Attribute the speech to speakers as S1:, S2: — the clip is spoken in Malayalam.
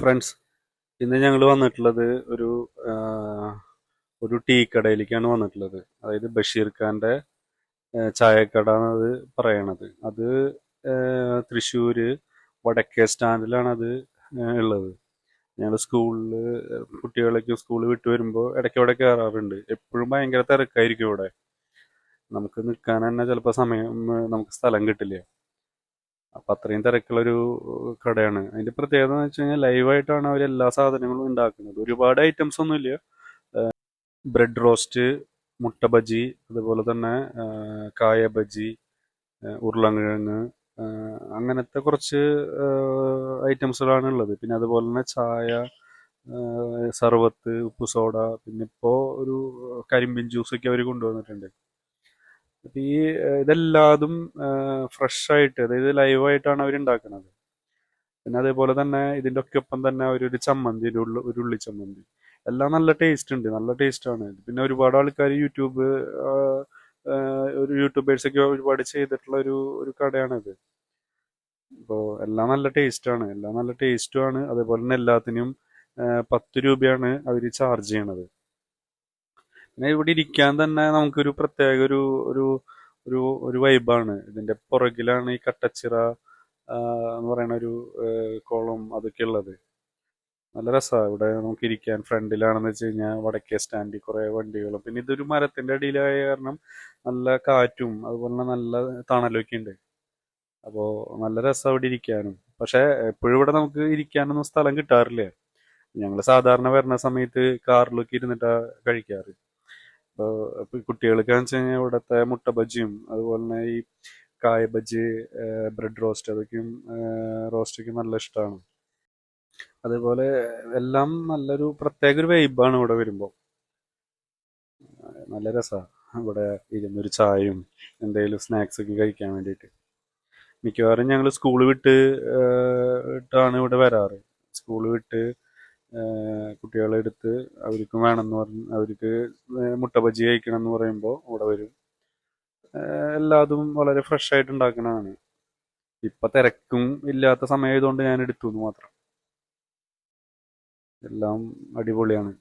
S1: ഫ്രണ്ട്സ് ഇന്ന് ഞങ്ങൾ വന്നിട്ടുള്ളത് ഒരു ഒരു ടീ കടയിലേക്കാണ് വന്നിട്ടുള്ളത്. അതായത് ബഷീർ ഖാന്റെ ചായക്കട എന്നത് പറയണത്. അത് തൃശ്ശൂർ വടക്കേ സ്റ്റാൻഡിലാണ് അത് ഉള്ളത്. ഞങ്ങൾ സ്കൂളിൽ കുട്ടികളൊക്കെ സ്കൂൾ വിട്ട് വരുമ്പോൾ ഇടയ്ക്ക് ഇവിടെ കയറാറുണ്ട് എപ്പോഴും ഭയങ്കര തിരക്കായിരിക്കും ഇവിടെ. നമുക്ക് നിൽക്കാൻ തന്നെ ചിലപ്പോൾ സമയം നമുക്ക് സ്ഥലം കിട്ടില്ല. അപ്പൊ അത്രയും തിരക്കുള്ളൊരു കടയാണ്. അതിന്റെ പ്രത്യേകത എന്ന് വെച്ച് കഴിഞ്ഞാൽ ലൈവായിട്ടാണ് അവർ എല്ലാ സാധനങ്ങളും ഉണ്ടാക്കുന്നത്. ഒരുപാട് ഐറ്റംസ് ഒന്നുമില്ല ബ്രെഡ് റോസ്റ്റ് മുട്ട ബജി അതുപോലെ തന്നെ കായ ബജി ഉരുളങ്കിഴങ്ങ് അങ്ങനത്തെ കുറച്ച് ഐറ്റംസുകളാണ് ഉള്ളത്. പിന്നെ അതുപോലെ തന്നെ ചായ സർവത്ത് ഉപ്പ് സോഡ പിന്നെ ഇപ്പോൾ ഒരു കരിമ്പിൻ ജ്യൂസൊക്കെ അവർ കൊണ്ടുവന്നിട്ടുണ്ട്. അപ്പൊ ഈ ഇതെല്ലാതും ഫ്രഷ് ആയിട്ട് അതായത് ലൈവായിട്ടാണ് അവർ ഉണ്ടാക്കുന്നത് പിന്നെ അതേപോലെ തന്നെ ഇതിന്റെ ഒക്കെ ഒപ്പം തന്നെ ഒരു ചമ്മന്തി ഒരു ഉള്ളി ഒരു ഉള്ളി ചമ്മന്തി. എല്ലാം നല്ല ടേസ്റ്റ് ഉണ്ട് നല്ല ടേസ്റ്റ് ആണ്. പിന്നെ ഒരുപാട് ആൾക്കാർ യൂട്യൂബ് ഒരു യൂട്യൂബേഴ്സ് ഒക്കെ ഒരുപാട് ചെയ്തിട്ടുള്ള ഒരു ഒരു കടയാണിത്. അപ്പോൾ എല്ലാം നല്ല ടേസ്റ്റ് ആണ് എല്ലാം നല്ല ടേസ്റ്റും ആണ്. അതേപോലെ തന്നെ എല്ലാത്തിനും പത്ത് രൂപയാണ് അവർ ചാർജ് ചെയ്യണത്. പിന്നെ ഇവിടെ ഇരിക്കാൻ തന്നെ നമുക്കൊരു പ്രത്യേക ഒരു ഒരു ഒരു ഒരു വൈബാണ് ഇതിന്റെ പുറകിലാണ് ഈ കട്ടച്ചിറ എന്ന് പറയുന്ന ഒരു കോളം അതൊക്കെ ഉള്ളത്. നല്ല രസമാണ് ഇവിടെ നമുക്ക് ഇരിക്കാൻ ഫ്രണ്ടിലാണെന്ന് വെച്ച് കഴിഞ്ഞാൽ വടക്കേ സ്റ്റാൻഡിൽ കുറെ വണ്ടികളും. പിന്നെ ഇതൊരു മരത്തിന്റെ അടിയിലായ കാരണം നല്ല കാറ്റും അതുപോലെ നല്ല തണലൊക്കെ ഉണ്ട്. അപ്പോൾ നല്ല രസം അവിടെ ഇരിക്കാനും. പക്ഷെ എപ്പോഴും ഇവിടെ നമുക്ക് ഇരിക്കാനൊന്നും സ്ഥലം കിട്ടാറില്ല. ഞങ്ങൾ സാധാരണ വരുന്ന സമയത്ത് കാറിലൊക്കെ ഇരുന്നിട്ടാ കഴിക്കാറ്. അപ്പോൾ കുട്ടികൾക്ക് വെച്ച് കഴിഞ്ഞാൽ ഇവിടുത്തെ മുട്ട ബജിയും അതുപോലെ തന്നെ ഈ കായ ബജി ബ്രെഡ് റോസ്റ്റ് അതൊക്കെയും റോസ്റ്റൊക്കെ നല്ല ഇഷ്ടമാണ് അതേപോലെ എല്ലാം നല്ലൊരു പ്രത്യേക ഒരു വൈബാണ് ഇവിടെ വരുമ്പോൾ നല്ല രസമാണ് ഇവിടെ ഇരുന്നൊരു ചായയും എന്തെങ്കിലും സ്നാക്സ് ഒക്കെ കഴിക്കാൻ വേണ്ടിയിട്ട്. മിക്കവാറും ഞങ്ങൾ സ്കൂൾ വിട്ട് ഇട്ടാണ് ഇവിടെ വരാറ്. സ്കൂൾ വിട്ട് കുട്ടികളെ എടുത്ത് അവർക്ക് വേണമെന്ന് പറഞ്ഞ് അവർക്ക് മുട്ട ബജി കഴിക്കണം എന്ന് പറയുമ്പോൾ ഇവിടെ വരും എല്ലാതും വളരെ ഫ്രഷ് ആയിട്ട് ഉണ്ടാക്കണതാണ്. ഇപ്പൊ തിരക്കും ഇല്ലാത്ത സമയമായതുകൊണ്ട് ഞാൻ എടുത്തു എന്ന് മാത്രം. എല്ലാം അടിപൊളിയാണ്.